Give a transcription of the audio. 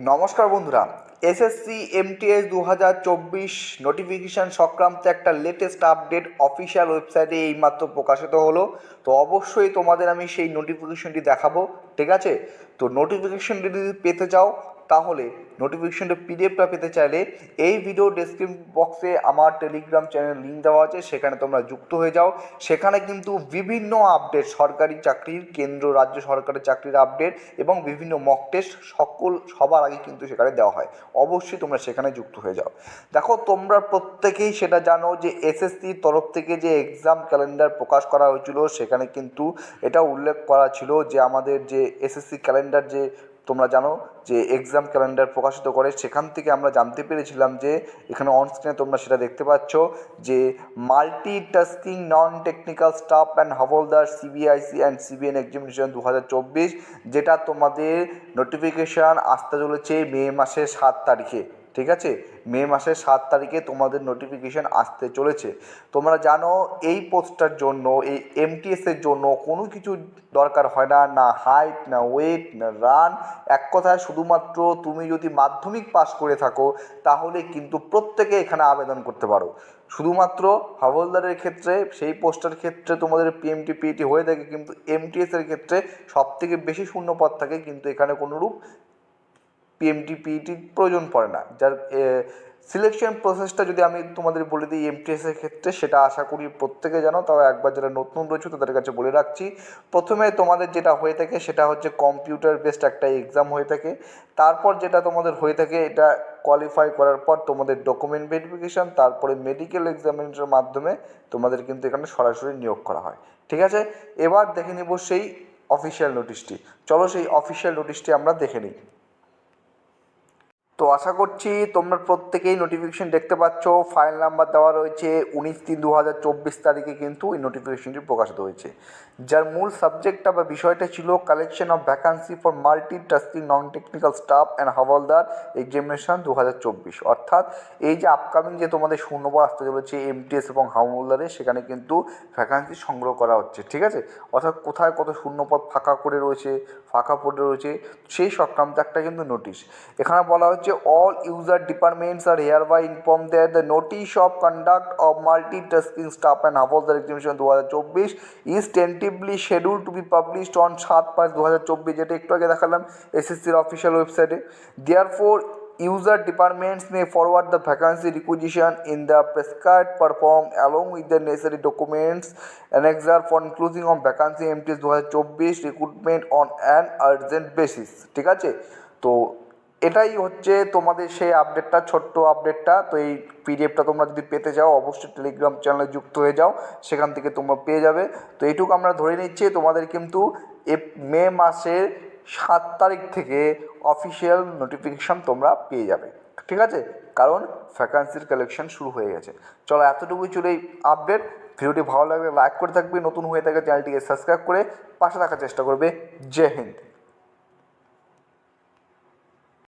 নমস্কার বন্ধুরা, SSC MTS দু হাজার চব্বিশ নোটিফিকেশান সংক্রান্ত একটা লেটেস্ট আপডেট অফিসিয়াল ওয়েবসাইটে এইমাত্র প্রকাশিত হলো। তো অবশ্যই তোমাদের আমি সেই নোটিফিকেশনটি দেখাবো, ঠিক আছে? তো নোটিফিকেশনটি যদি পেতে চাও তাহলে নোটিফিকেশনটা পিডিএফটা পেতে চাইলে এই ভিডিও ডেসক্রিপশন বক্সে আমার টেলিগ্রাম চ্যানেল লিঙ্ক দেওয়া আছে, সেখানে তোমরা যুক্ত হয়ে যাও। সেখানে কিন্তু বিভিন্ন আপডেট সরকারি চাকরির কেন্দ্র, রাজ্য সরকারের চাকরির আপডেট এবং বিভিন্ন মক টেস্ট সকল, সবার আগে কিন্তু সেখানে দেওয়া হয়। অবশ্যই তোমরা সেখানে যুক্ত হয়ে যাও। দেখো, তোমরা প্রত্যেকেই সেটা জানো যে এসএসসির তরফ থেকে যে এক্সাম ক্যালেন্ডার প্রকাশ করা হয়েছিল, সেখানে কিন্তু এটা উল্লেখ করা ছিল যে আমাদের যে এসএসসি ক্যালেন্ডার যে তোমরা জানো যে এক্সাম ক্যালেন্ডার প্রকাশিত করে, সেখান থেকে আমরা জানতে পেরেছিলাম যে এখানে অন স্ক্রিনে তোমরা সেটা দেখতে পাচ্ছ যে multi tasking non technical staff and havaldar CBIC and CBN examination দু হাজার চব্বিশ, যেটা তোমাদের নোটিফিকেশান আসতে চলেছে মে মাসের সাত তারিখে। ঠিক আছে? মে মাসের সাত তারিখে তোমাদের নোটিফিকেশান আসতে চলেছে। তোমরা জানো, এই পোস্টটার জন্য, এই এমটিএসের জন্য কোনো কিছু দরকার হয় না। না হাইট না ওয়েট না রান এক কথায় শুধুমাত্র তুমি যদি মাধ্যমিক পাস করে থাকো, তাহলে কিন্তু প্রত্যেকে এখানে আবেদন করতে পারো। শুধুমাত্র হাওলদারের ক্ষেত্রে, সেই পোস্টের ক্ষেত্রে তোমাদের পিএমটি পিএটি হয়ে থাকে, কিন্তু এমটিএসের ক্ষেত্রে সবথেকে বেশি শূন্য পদ থাকে, কিন্তু এখানে কোনোরূপ পিএমটি পিইটির প্রয়োজন পড়ে না। যার সিলেকশন প্রসেসটা যদি আমি তোমাদের বলে দিই এমটিএসের ক্ষেত্রে, সেটা আশা করি প্রত্যেকে জানো, তাও একবার যারা নতুন রয়েছে, তাদের কাছে বলে রাখছি। প্রথমে তোমাদের যেটা হয়ে থাকে, সেটা হচ্ছে কম্পিউটার বেসড একটা এক্সাম হয়ে থাকে। তারপর যেটা তোমাদের হয়ে থাকে, এটা কোয়ালিফাই করার পর তোমাদের ডকুমেন্ট ভেরিফিকেশান তারপরে মেডিকেল এক্সামিনেশনের মাধ্যমে তোমাদের কিন্তু এখানে সরাসরি নিয়োগ করা হয়। ঠিক আছে? এবার দেখে নেব সেই অফিসিয়াল নোটিশটি চলো সেই অফিসিয়াল নোটিশটি আমরা দেখে নিই। তো আশা করছি তোমরা প্রত্যেকেই নোটিফিকেশন দেখতে পাচ্ছ। ফাইল নাম্বার দেওয়া রয়েছে উনিশ তিন দু হাজার চব্বিশ তারিখে কিন্তু এই নোটিফিকেশনটি প্রকাশিত হয়েছে। যার মূল সাবজেক্টটা বা বিষয়টা ছিল collection of vacancy for multi tasking non technical staff and havaldar examination দু হাজার চব্বিশ। অর্থাৎ এই যে আপকামিং যে তোমাদের শূন্যপদ আসতে চলেছে এমটিএস এবং হাওলদারে সেখানে কিন্তু ভ্যাকান্সি সংগ্রহ করা হচ্ছে, ঠিক আছে? অর্থাৎ কোথায় কত শূন্যপদ ফাঁকা করে রয়েছে, ফাঁকা পড়ে রয়েছে, সেই সংক্রান্ত একটা কিন্তু নোটিশ এখানে বলা হচ্ছে হচ্ছে all user departments are hereby inform there the notice of conduct of multi tasking staff and হাফল দ্য এক্সিবিশন দু হাজার চব্বিশ is tentatively schedule to be published on সাত পাঁচ দু হাজার চব্বিশ যেটা একটু আগে দেখালাম এসএসসির অফিসিয়াল ওয়েবসাইটে therefore user departments may forward the vacancy requisition in the prescribed proforma along with the necessary documents annexure for inclusion of vacancy MTS দু হাজার চব্বিশ recruitment on an urgent basis ঠিক আছে? তো এটাই হচ্ছে তোমাদের সেই আপডেটটা ছোট্ট আপডেটটা তো এই পিডিএফটা তোমরা যদি পেতে চাও, অবশ্যই টেলিগ্রাম চ্যানেলে যুক্ত হয়ে যাও। সেখান থেকে তোমরা পেয়ে যাবে। তো এইটুকু আমরা ধরে নিচ্ছি, তোমাদের কিন্তু এ মে মাসের সাত তারিখ থেকে অফিসিয়াল নোটিফিকেশান তোমরা পেয়ে যাবে। ঠিক আছে? কারণ ভ্যাকান্সির কালেকশন শুরু হয়ে গেছে। চলো এতটুকুই চলে এই আপডেট ভিডিওটি ভালো লাগলে লাইক করে থাকবে। নতুন হয়ে থাকে চ্যানেলটিকে সাবস্ক্রাইব করে পাশে থাকার চেষ্টা করবে। জয় হিন্দ।